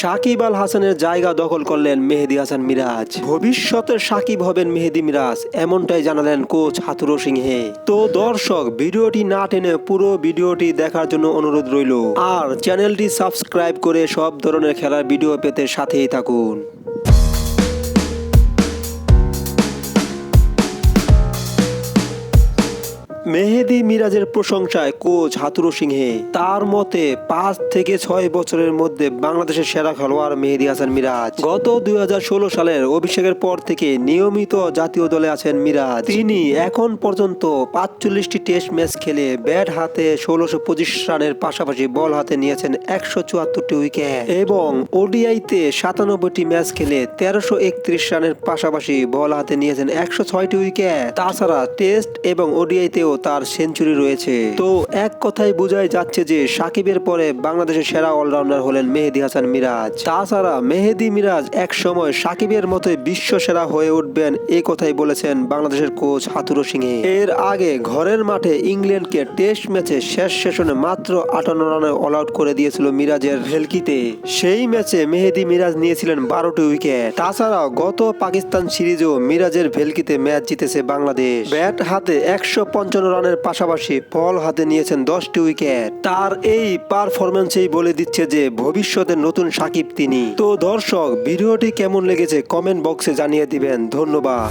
সাকিব আল হাসানের জায়গা দখল করলেন মেহেদি হাসান মিরাজ। ভবিষ্যতের সাকিব হবেন মেহেদি মিরাজ, এমনটাই জানালেন কোচ হাতুরো সিংহে। তো দর্শক, ভিডিওটি না টেনে পুরো ভিডিওটি দেখার জন্য অনুরোধ রইল। আর চ্যানেলটি সাবস্ক্রাইব করে সব ধরনের খেলার ভিডিও পেতে সাথেই থাকুন। মেহেদি মিরাজের প্রশংসায় কোচ হাতুরু সিংহে। তার মতে, পাঁচ থেকে ছয় বছরের মধ্যে বাংলাদেশের সেরা খেলোয়াড় মেহেদি হাসান মিরাজ। গত দুই সালের অভিষেকের পর থেকে নিয়মিত জাতীয় দলে আছেন মিরাজ। তিনি এখন পর্যন্ত পাঁচচল্লিশটি টেস্ট ম্যাচ খেলে ব্যাট হাতে ষোলোশো পঁচিশ রানের পাশাপাশি বল হাতে নিয়েছেন একশো চুয়াত্তরটি উইকেট। এবং ওডিআইতে সাতানব্বইটি ম্যাচ খেলে তেরোশো একত্রিশ রানের পাশাপাশি বল হাতে নিয়েছেন একশো ছয়টি উইকেট। তাছাড়া টেস্ট এবং ওডিআইতেও তার সেঞ্চুরি রয়েছে। তো এক কথায় বোঝাই যাচ্ছে যে সাকিবের পরে বাংলাদেশের সেরা অলরাউন্ডার হলেন মেহেদি হাসান মিরাজ। তাছাড়া মেহেদি মিরাজ এক সময় সাকিবের মতোই বিশ্ব সেরা হয়ে উঠবেন এই কথাই বলেছেন বাংলাদেশের কোচ হাতুরো সিংহে এর আগে ঘরের মাঠে ইংল্যান্ডকে টেস্ট ম্যাচে শেষ সেশনে মাত্র আটান্ন রানে অল আউট করে দিয়েছিল মিরাজের ভেলকিতে। সেই ম্যাচে মেহেদি মিরাজ নিয়েছিলেন বারোটি উইকেট। তাছাড়াও গত পাকিস্তান সিরিজেও মিরাজের ভেলকিতে ম্যাচ জিতেছে বাংলাদেশ। ব্যাট হাতে একশো পঞ্চান্ন পঞ্চান্ন রানের পাশাপাশি বল হাতে নিয়েছেন দশটি উইকেট। তার এই পারফরমেন্সেই বলে দিচ্ছে যে ভবিষ্যতের নতুন সাকিব তিনি। তো দর্শক, ভিডিওটি কেমন লেগেছে কমেন্ট বক্সে জানিয়ে দিবেন। ধন্যবাদ।